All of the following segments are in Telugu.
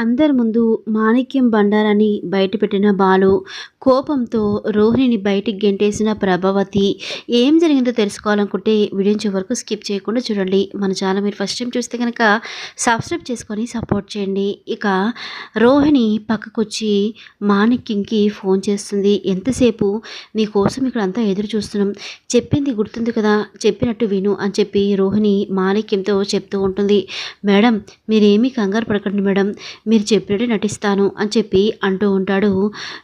అందరి ముందు మాణిక్యం బండారాన్ని బయటపెట్టిన బాలు కోపంతో రోహిణిని బయటికి గెంటేసిన ప్రభావతి ఏం జరిగిందో తెలుసుకోవాలనుకుంటే వీడియో చివరకు స్కిప్ చేయకుండా చూడండి. మన ఛానల్ మీరు ఫస్ట్ టైం చూస్తే కనుక సబ్స్క్రైబ్ చేసుకొని సపోర్ట్ చేయండి. ఇక రోహిణి పక్కకొచ్చి మాణిక్యంకి ఫోన్ చేస్తుంది. ఎంతసేపు? నీ కోసం ఇక్కడ అంతా ఎదురు చూస్తున్నాం. చెప్పింది గుర్తుంది కదా చెప్పినట్టు విను అని చెప్పి రోహిణి మాణిక్యంతో చెప్తూ ఉంటుంది. మేడం మీరేమీ కంగారు పడకండి మేడం. మీరు చెప్పినట్టు నటిస్తాను అని చెప్పి అంటూ ఉంటాడు.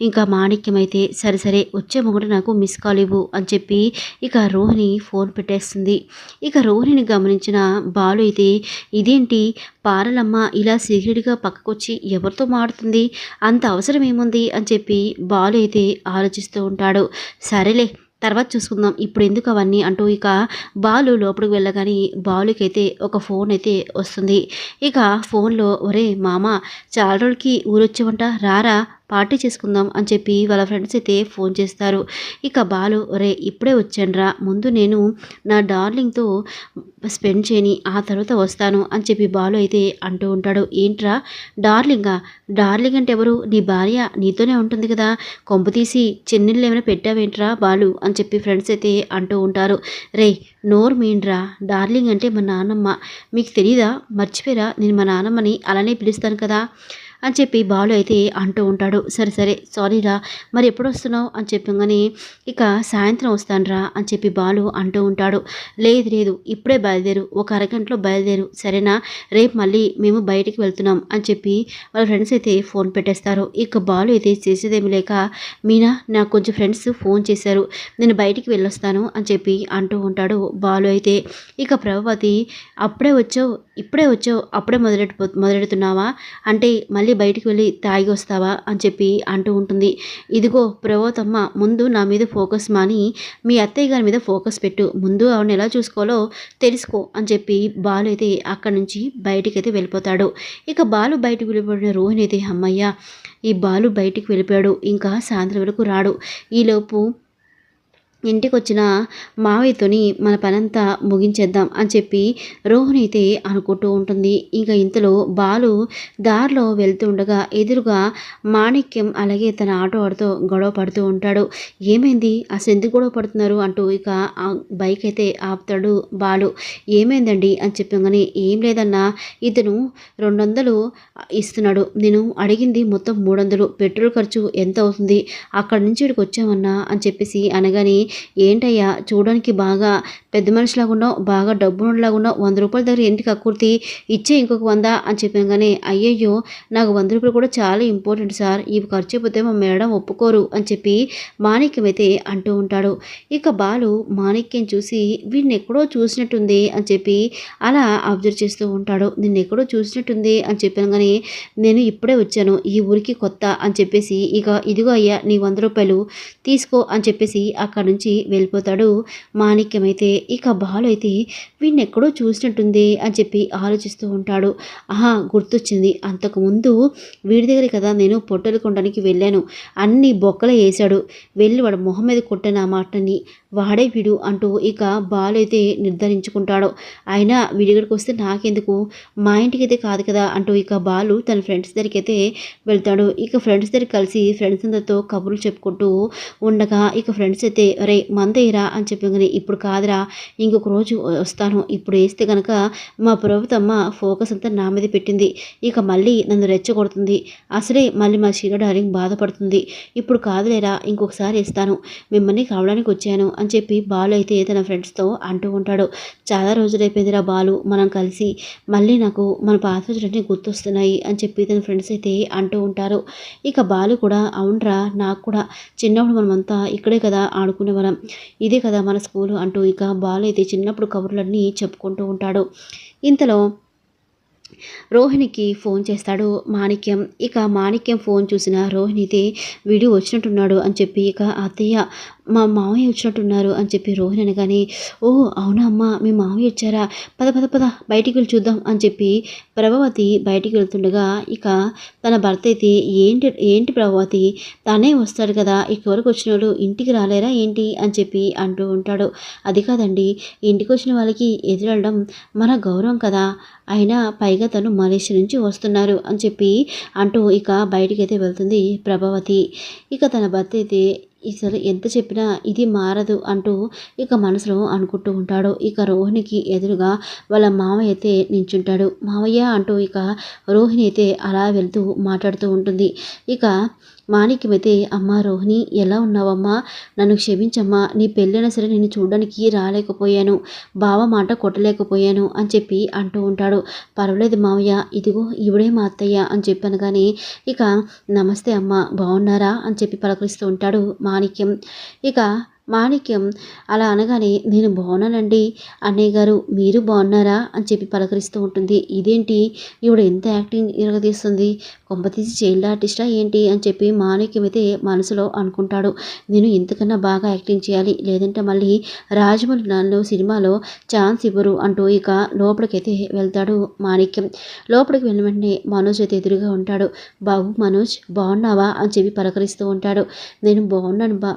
ఇంకా మాణిక్యం అయితే సరే సరే వచ్చే మొగుడు నాకు మిస్ కాల్ ఇవ్వు అని చెప్పి ఇక రోహిణి ఫోన్ పెట్టేస్తుంది. ఇక రోహిణిని గమనించిన బాలు అయితే ఇదేంటి? పారలమ్మ ఇలా సీక్రెట్గా పక్కకొచ్చి ఎవరితో మాడుతుంది? అంత అవసరం ఏముంది? అని చెప్పి బాలు అయితే ఆలోచిస్తూ ఉంటాడు. సరేలే తర్వాత చూసుకుందాం. ఇప్పుడు ఎందుకు అవన్నీ అంటూ ఇక బాలు లోపలికి వెళ్ళగానే బాలుకైతే ఒక ఫోన్ అయితే వస్తుంది. ఇక ఫోన్లో ఒరే మామ చాలా రోజులకి ఊరొచ్చేవంట రారా? పార్టీ చేసుకుందాం అని చెప్పి వాళ్ళ ఫ్రెండ్స్ అయితే ఫోన్ చేస్తారు. ఇక బాలు రే ఇప్పుడే వచ్చానురా. ముందు నేను నా డార్లింగ్తో స్పెండ్ చేయని ఆ తర్వాత వస్తాను అని చెప్పి బాలు అయితే అంటూ ఉంటాడు. ఏంట్రా? డార్లింగా? డార్లింగ్ అంటే ఎవరు? నీ భార్య నీతోనే ఉంటుంది కదా. కొంపు తీసి చెన్నెళ్ళు ఏమైనా పెట్టావేంట్రా బాలు? అని చెప్పి ఫ్రెండ్స్ అయితే అంటూ ఉంటారు. రే నోర్ మీన్రా డార్లింగ్ అంటే మా నాన్నమ్మ మీకు తెలీదా? మర్చిపోయిరా. నేను మా నాన్నమ్మని అలానే పిలుస్తాను కదా. అని చెప్పి బాలు అయితే అంటూ ఉంటాడు. సరే సరే సారీరా మరి ఎప్పుడు వస్తున్నావు? అని చెప్పగానే ఇక సాయంత్రం వస్తానురా అని చెప్పి బాలు అంటూ ఉంటాడు. లేదు లేదు ఇప్పుడే బయలుదేరు ఒక అరగంటలో బయలుదేరు సరేనా? రేపు మళ్ళీ మేము బయటికి వెళ్తున్నాం అని చెప్పి వాళ్ళ ఫ్రెండ్స్ అయితే ఫోన్ పెట్టేస్తారు. ఇక బాలు అయితే చేసేదేమి లేక మీనా నాకు కొంచెం ఫ్రెండ్స్ ఫోన్ చేశారు నేను బయటికి వెళ్ళొస్తాను అని చెప్పి అంటూ ఉంటాడు బాలు అయితే. ఇక ప్రభావతి అప్పుడే వచ్చావు ఇప్పుడే వచ్చావు అప్పుడే మొదలెట్టు మొదలెడుతున్నావా? అంటే మళ్ళీ బయటికి వెళ్ళి తాగి వస్తావా అని చెప్పి అంటూ ఉంటుంది. ఇదిగో ప్రభోతమ్మ ముందు నా మీద ఫోకస్ మాని మీ అత్తయ్య గారి మీద ఫోకస్ పెట్టు. ముందు ఆవిడని ఎలా చూసుకోవాలో తెలుసుకో అని చెప్పి బాలు అయితే అక్కడి నుంచి బయటికి అయితే వెళ్ళిపోతాడు. ఇక బాలు బయటికి వెళ్ళిపోయిన రోహిణి అయితే అమ్మయ్య ఈ బాలు బయటికి వెళ్ళిపోయాడు. ఇంకా సాయంత్రం వరకు రాడు. ఈలోపు ఇంటికి వచ్చిన మావయ్యతోని మన పనంతా ముగించేద్దాం అని చెప్పి రోహిణి అయితే అనుకుంటూ ఉంటుంది. ఇంకా ఇంతలో బాలు దారిలో వెళ్తూ ఉండగా ఎదురుగా మాణిక్యం అలాగే తన ఆటో ఆడుతూ గొడవ పడుతూ ఉంటాడు. ఏమైంది? అసలు ఎందుకు గొడవ పడుతున్నారు? అంటూ ఇక బైక్ అయితే ఆపుతాడు బాలు. ఏమైందండి? అని చెప్పగానే ఏం లేదన్నా ఇతను రెండు వందలు ఇస్తున్నాడు. నేను అడిగింది మొత్తం మూడు వందలు పెట్రోల్ ఖర్చు ఎంత అవుతుంది? అక్కడి నుంచి ఇక్కడికి వచ్చామన్నా అని చెప్పేసి అనగానే ఏంటయ్యా చూడడానికి బాగా పెద్ద మనిషిలాగా ఉన్నావు బాగా డబ్బులాగా ఉన్నావు వంద రూపాయల దగ్గర ఇంటికి కక్కుర్తి ఇచ్చే ఇంకొక వంద అని చెప్పగానే అయ్యయ్యో నాకు వంద రూపాయలు కూడా చాలా ఇంపార్టెంట్ సార్ ఇవి ఖర్చు అయిపోతే మా మేడం ఒప్పుకోరు అని చెప్పి మాణిక్యం అయితే అంటూ ఉంటాడు. ఇక బాలు మాణిక్యం చూసి వీడిని ఎక్కడో చూసినట్టుంది అని చెప్పి అలా అబ్జర్వ్ చేస్తూ ఉంటాడు. నిన్ను ఎక్కడో చూసినట్టుంది అని చెప్పగానే నేను ఇప్పుడే వచ్చాను ఈ ఊరికి కొత్త అని చెప్పేసి ఇక ఇదిగో అయ్యా నీ వంద రూపాయలు తీసుకో అని చెప్పేసి అక్కడ నుంచి వెళ్ళిపోతాడు. మాణిక్యం అయితే ఇక బాలు అయితే వీడిని ఎక్కడో చూసినట్టుంది అని చెప్పి ఆలోచిస్తూ ఉంటాడు. ఆహా గుర్తొచ్చింది. అంతకుముందు వీడి దగ్గర కదా నేను పొట్టలు కొనడానికి వెళ్ళాను. అన్ని బొక్కలు వేశాడు. వెళ్ళి వాడు మొహం మీద కొట్టాను ఆ మాటని వాడే వీడు అంటూ ఇక బాలు అయితే నిర్ధారించుకుంటాడు. అయినా వీడి దగ్గరికి వస్తే నాకెందుకు? మా ఇంటికి అయితే కాదు కదా అంటూ ఇక బాలు తన ఫ్రెండ్స్ దగ్గరికి అయితే వెళ్తాడు. ఇక ఫ్రెండ్స్ దగ్గర కలిసి ఫ్రెండ్స్ అందరితో కబుర్లు చెప్పుకుంటూ ఉండగా ఇక ఫ్రెండ్స్ అయితే రే మందేరా అని చెప్పగానే ఇప్పుడు కాదురా ఇంకొక రోజు వస్తాను. ఇప్పుడు వేస్తే కనుక మా ప్రభుత్వమ్మ ఫోకస్ అంతా నా మీద పెట్టింది. ఇక మళ్ళీ నన్ను రెచ్చగొడుతుంది. అసలే మళ్ళీ మా షీర డార్లింగ్ బాధపడుతుంది. ఇప్పుడు కాదులేరా ఇంకొకసారి ఇస్తాను మిమ్మల్ని కావడానికి వచ్చాను అని చెప్పి బాలు అయితే తన ఫ్రెండ్స్తో అంటూ ఉంటాడు. చాలా రోజులైపోయిందిరా బాలు మనం కలిసి మళ్ళీ నాకు మన పాత రోజులన్నీ గుర్తొస్తున్నాయి అని చెప్పి తన ఫ్రెండ్స్ అయితే అంటూ ఉంటారు. ఇక బాలు కూడా అవునరా నాకు కూడా. చిన్నప్పుడు మనమంతా ఇక్కడే కదా ఆడుకునే ఆడుకునేవాళ్ళం ఇదే కదా మన స్కూలు అంటూ ఇక బాలు అయితే చిన్నప్పుడు కబుర్లన్నీ చెప్పుకుంటూ ఉంటాడు. ఇంతలో రోహిణికి ఫోన్ చేస్తాడు మాణిక్యం. ఇక మాణిక్యం ఫోన్ చూసిన రోహిణితే వీడు వచ్చినట్టున్నాడు అని చెప్పి ఇక అత్తయ్య మా మామయ్య వచ్చినట్టున్నారు అని చెప్పి రోహిణి అనగానే ఓ అవునా అమ్మ మీ మామయ్య వచ్చారా? పద పద పద బయటికి వెళ్ళి చూద్దాం అని చెప్పి ప్రభావతి బయటికి వెళ్తుండగా ఇక తన భర్త అయితే ఏంటి ఏంటి ప్రభావతి? తనే వస్తాడు కదా ఇక్కడికి వచ్చిన వాళ్ళు ఇంటికి రాలేరా ఏంటి? అని చెప్పి అంటూ ఉంటాడు. అది కాదండి ఇంటికి వచ్చిన వాళ్ళకి ఎదురడం మన గౌరవం కదా అయినా పైగా తను మలేషియా నుంచి వస్తున్నారు అని చెప్పి అంటూ ఇక బయటికి అయితే వెళ్తుంది ప్రభావతి. ఇక తన భర్త అయితే అసలు ఎంత చెప్పినా ఇది మారదు అంటూ ఇక మనసులో అనుకుంటూ ఉంటాడు. ఇక రోహిణికి ఎదురుగా వాళ్ళ మామయ్య అయితే నించుంటాడు. మావయ్య అంటూ ఇక రోహిణి అయితే అలా వెళ్తూ మాట్లాడుతూ ఉంటుంది. ఇక మాణిక్యమైతే అమ్మ అమ్మా రోహిణి ఎలా ఉన్నావమ్మా? నన్ను క్షమించమ్మా. నీ పెళ్ళైనా సరే నేను చూడడానికి రాలేకపోయాను. బావ మాట కొట్టలేకపోయాను అని చెప్పి అంటూ ఉంటాడు. పర్వాలేదు మావయ్య ఇదిగో ఇవిడే మా అత్తయ్య అని చెప్పాను కానీ ఇక నమస్తే అమ్మ బాగున్నారా అని చెప్పి పలకరిస్తూ ఉంటాడు మాణిక్యం. ఇక మాణిక్యం అలా అనగానే నేను బాగున్నానండి. అన్నయ్య గారు మీరు బాగున్నారా? అని చెప్పి పలకరిస్తూ ఉంటుంది. ఇదేంటి? ఈవిడ ఎంత యాక్టింగ్ ఇరగదీస్తుంది? కొంపతీసి చైల్డ్ ఆర్టిస్టా ఏంటి? అని చెప్పి మాణిక్యం అయితే మనసులో అనుకుంటాడు. నేను ఇంతకన్నా బాగా యాక్టింగ్ చేయాలి. లేదంటే మళ్ళీ రాజమౌళి నన్ను సినిమాలో ఛాన్స్ ఇవ్వరు అంటూ ఇక లోపలికైతే వెళ్తాడు మాణిక్యం. లోపలికి వెళ్ళిన వెంటనే మనోజ్ అయితే ఎదురుగా ఉంటాడు. బాబు మనోజ్ బాగున్నావా? అని చెప్పి పలకరిస్తూ ఉంటాడు. నేను బాగున్నాను బా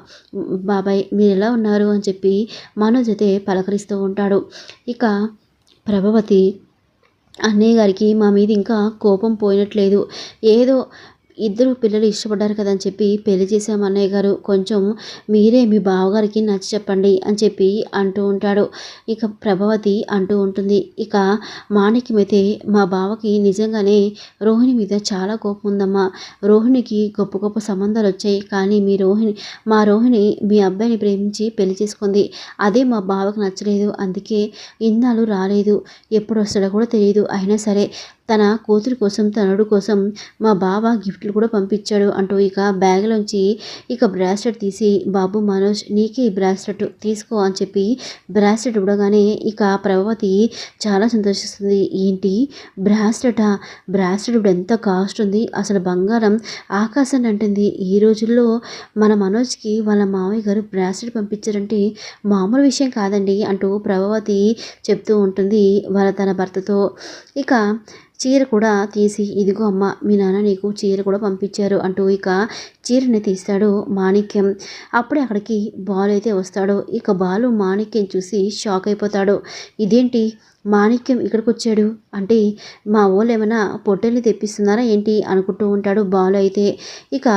బాబాయ్. మీరు ఎలా ఉన్నారు అని చెప్పి మనోజ్ అయితే పలకరిస్తూ ఉంటాడు. ఇక ప్రభావతి అన్నయ్య గారికి మా మీద ఇంకా కోపం పోయినట్లేదు. ఏదో ఇద్దరు పిల్లలు ఇష్టపడ్డారు కదా అని చెప్పి పెళ్ళి చేశాం అన్నయ్య గారు. కొంచెం మీరే మీ బావగారికి నచ్చి చెప్పండి అని చెప్పి అంటూ ఉంటాడు. ఇక ప్రభావతి అంటూ ఉంటుంది. ఇక మాణిక్యమైతే మా బావకి నిజంగానే రోహిణి మీద చాలా కోపం ఉందమ్మా. రోహిణికి గొప్ప గొప్ప సంబంధాలు వచ్చాయి. కానీ మీ రోహిణి మా రోహిణి మీ అబ్బాయిని ప్రేమించి పెళ్ళి చేసుకుంది. అదే మా బావకు నచ్చలేదు. అందుకే ఇన్నాళ్ళు రాలేదు. ఎప్పుడు వస్తాడో కూడా తెలియదు. అయినా సరే తన కూతురు కోసం తనుడు కోసం మా బావ గిఫ్ట్లు కూడా పంపించాడు అంటూ ఇక బ్యాగ్లోంచి ఇక బ్రాస్లెట్ తీసి బాబు మనోజ్ నీకే ఈ బ్రాస్లెట్ తీసుకో అని చెప్పి బ్రాస్లెట్ ఇవ్వగానే ఇక ప్రభావతి చాలా సంతోషిస్తుంది. ఏంటి? బ్రాస్లెటా? బ్రాస్లెట్ ఇప్పుడు ఎంత కాస్ట్ ఉంది? అసలు బంగారం ఆకాశాన్ని అంటుంది. ఈ రోజుల్లో మన మనోజ్కి వాళ్ళ మామయ్య గారు బ్రాస్లెట్ పంపించారంటే మామూలు విషయం కాదండి అంటూ ప్రభావతి చెప్తూ ఉంటుంది. వాళ్ళ తన భర్తతో ఇక చీర కూడా తీసి ఇదిగో అమ్మ మీ నాన్న నీకు చీర కూడా పంపించారు అంటూ ఇక చీరని తీస్తాడు మాణిక్యం. అప్పుడే అక్కడికి బాలు అయితే వస్తాడు. ఇక బాలు మాణిక్యం చూసి షాక్ అయిపోతాడు. ఇదేంటి? మాణిక్యం ఇక్కడికి వచ్చాడు? అంటే మా వాళ్ళు ఏమైనా పొట్టెల్ని తెప్పిస్తున్నారా ఏంటి? అనుకుంటూ ఉంటాడు బాలు అయితే. ఇక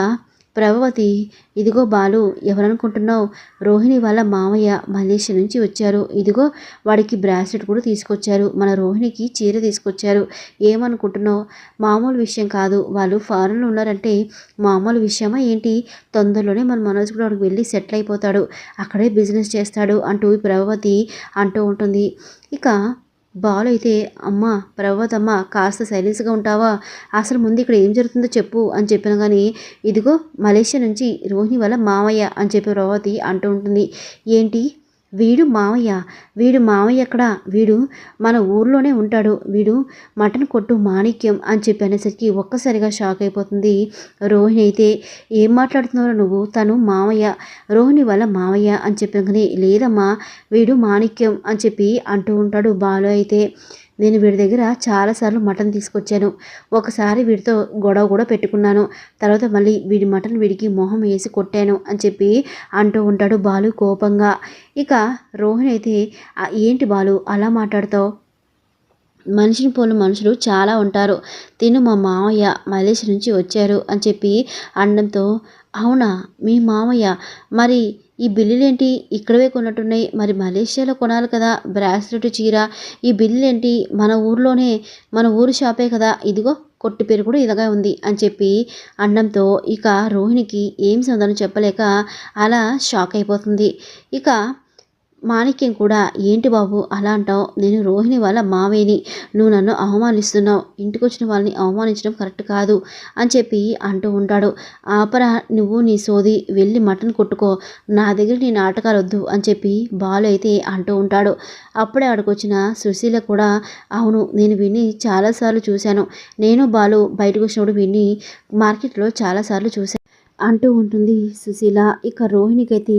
ప్రభావతి ఇదిగో బాలు ఎవరనుకుంటున్నావు? రోహిణి వాళ్ళ మామయ్య మలేషియా నుంచి వచ్చారు. ఇదిగో వాడికి బ్రాస్లెట్ కూడా తీసుకొచ్చారు. మన రోహిణికి చీర తీసుకొచ్చారు. ఏమనుకుంటున్నావు? మామూలు విషయం కాదు. వాళ్ళు ఫారెన్లో ఉన్నారంటే మామూలు విషయమా ఏంటి? తొందరలోనే మన మనోజ్ కూడా వాడికి వెళ్ళి సెటిల్ అయిపోతాడు. అక్కడే బిజినెస్ చేస్తాడు అంటూ ప్రభావతి అంటూ ఉంటుంది. ఇక బాలు అయితే అమ్మ ప్రభావతమ్మ కాస్త సైలెన్స్గా ఉంటావా? అసలు ముందు ఇక్కడ ఏం జరుగుతుందో చెప్పు అని చెప్పిన. కానీ ఇదిగో మలేషియా నుంచి రోహిణి వల్ల మామయ్య అని చెప్పి ప్రభావతి అంటూ ఉంటుంది. ఏంటి? వీడు మావయ్య వీడు మావయ్య ఎక్కడ? వీడు మన ఊర్లోనే ఉంటాడు. వీడు మటన్ కొట్టు మాణిక్యం అని చెప్పి అనేసరికి ఒక్కసారిగా షాక్ అయిపోతుంది. రోహిణి అయితే ఏం మాట్లాడుతున్నారో నువ్వు? తను మావయ్య రోహిణి వల్ల మావయ్య అని చెప్పి లేదమ్మా వీడు మాణిక్యం అని చెప్పి అంటూ ఉంటాడు బాలు అయితే. నేను వీడి దగ్గర చాలాసార్లు మటన్ తీసుకొచ్చాను. ఒకసారి వీడితో గొడవ కూడా పెట్టుకున్నాను. తర్వాత మళ్ళీ వీడి మటన్ వీడికి మొహం వేసి కొట్టాను అని చెప్పి అంటూ ఉంటాడు బాలు కోపంగా. ఇక రోహిణి అయితే ఏంటి బాలు అలా మాట్లాడతావు? మనిషిని పోలు మనుషులు చాలా ఉంటారు. తిను మా మామయ్య మలేషియా నుంచి వచ్చారు అని చెప్పి అనడంతో అవునా మీ మామయ్య? మరి ఈ బిల్లులేంటి? ఇక్కడవే కొన్నట్టున్నాయి. మరి మలేషియాలో కొనాలి కదా? బ్రాస్లెట్ చీర. ఈ బిల్లులేంటి? మన ఊర్లోనే మన ఊరు షాపే కదా? ఇదిగో కొట్టు పేరు కూడా ఇలాగే ఉంది అని చెప్పి అనడంతో ఇక రోహిణికి ఏం సమాధానం చెప్పలేక అలా షాక్ అయిపోతుంది. ఇక మాణిక్యం కూడా ఏంటి బాబు అలా అంటావు? నేను రోహిణి వాళ్ళ మావేని. నువ్వు నన్ను అవమానిస్తున్నావు. ఇంటికి వచ్చిన వాళ్ళని అవమానించడం కరెక్ట్ కాదు అని చెప్పి అంటూ ఉంటాడు. ఆపరా నువ్వు నీ సోది వెళ్ళి మటన్ కొట్టుకో. నా దగ్గర నీ నాటకాలు వద్దు అని చెప్పి బాలు అయితే అంటూ ఉంటాడు. అప్పుడే ఆడికొచ్చిన సుశీల కూడా అవును నేను విని చాలాసార్లు చూశాను. నేను బాలు బయటకు వచ్చినప్పుడు విని మార్కెట్లో చాలాసార్లు చూశాను అంటూ ఉంటుంది సుశీల. ఇక రోహిణికైతే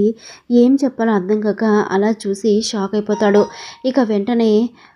ఏం చెప్పాలో అర్థం కాక అలా చూసి షాక్ అయిపోతాడు. ఇక వెంటనే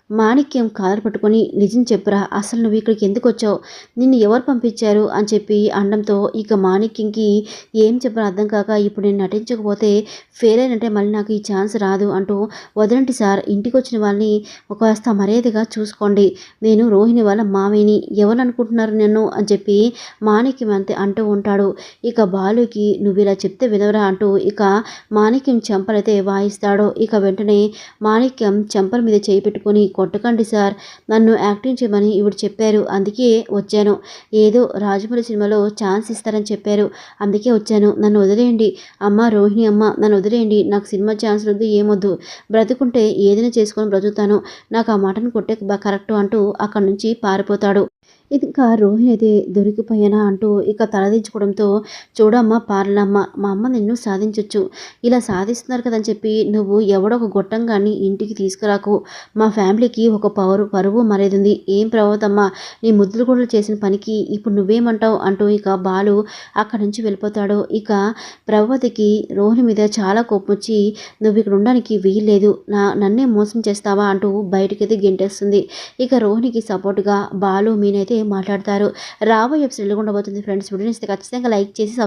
మాణిక్యం కాలర్ పట్టుకొని నిజం చెప్పురా అసలు నువ్వు ఇక్కడికి ఎందుకు వచ్చావు? నిన్ను ఎవరు పంపించారు? అని చెప్పి అనడంతో ఇక మాణిక్యంకి ఏం చెప్పరా అర్థం కాక ఇప్పుడు నేను నటించకపోతే ఫెయిల్ అయినట్టే మళ్ళీ నాకు ఈ ఛాన్స్ రాదు అంటూ వదలండి సార్ ఇంటికి వచ్చిన వాళ్ళని ఒక కాస్త మర్యాదగా చూసుకోండి. నేను రోహిణి వాళ్ళ మామయ్యని ఎవరు అనుకుంటున్నారు నన్ను? అని చెప్పి మాణిక్యం అంతే అంటూ ఉంటాడు. ఇక బాలుకి నువ్వు ఇలా చెప్తే వినవరా అంటూ ఇక మాణిక్యం చెంపలైతే వాయిస్తాడు. ఇక వెంటనే మాణిక్యం చెంపల మీద చేయి పెట్టుకొని కొట్టకండి సార్. నన్ను యాక్టింగ్ చేయమని ఇవిడు చెప్పారు. అందుకే వచ్చాను. ఏదో రాజమౌళి సినిమాలో ఛాన్స్ ఇస్తారని చెప్పారు. అందుకే వచ్చాను. నన్ను వదిలేయండి. అమ్మ రోహిణి అమ్మ నన్ను వదిలేయండి. నాకు సినిమా ఛాన్స్ వద్దు ఏమొద్దు. బ్రతుకుంటే ఏదైనా చేసుకొని బ్రతుకుతాను. నాకు ఆ మాటను కొట్టే కరెక్ట్ అంటూ అక్కడి నుంచి పారిపోతాడు. ఇంకా రోహిణి అయితే దొరికిపోయానా అంటూ ఇక తలదించుకోవడంతో చూడమ్మా పార్లమ్మ మా అమ్మ నిన్ను సాధించవచ్చు ఇలా సాధిస్తున్నారు కదని చెప్పి నువ్వు ఎవడో ఒక గొట్టంగాన్ని ఇంటికి తీసుకురాకు. మా ఫ్యామిలీకి ఒక పవరు పరువు మరేది ఏం ప్రభావతమ్మా నీ ముద్దులు కూడా చేసిన పనికి ఇప్పుడు నువ్వేమంటావు? అంటూ ఇక బాలు అక్కడి నుంచి వెళ్ళిపోతాడు. ఇక ప్రభావతికి రోహిణి మీద చాలా కోపం వచ్చి నువ్వు ఇక్కడ ఉండడానికి వీల్లేదు. నా నన్నే మోసం చేస్తావా? అంటూ బయటకైతే గెంటేస్తుంది. ఇక రోహిణికి సపోర్ట్గా బాలు మీనైతే మాట్లాడతారు. రాబోయే ఎపిసోడ్ ఉండబోతుంది ఫ్రెండ్స్ వీడియోని ఖచ్చితంగా లైక్ చేసి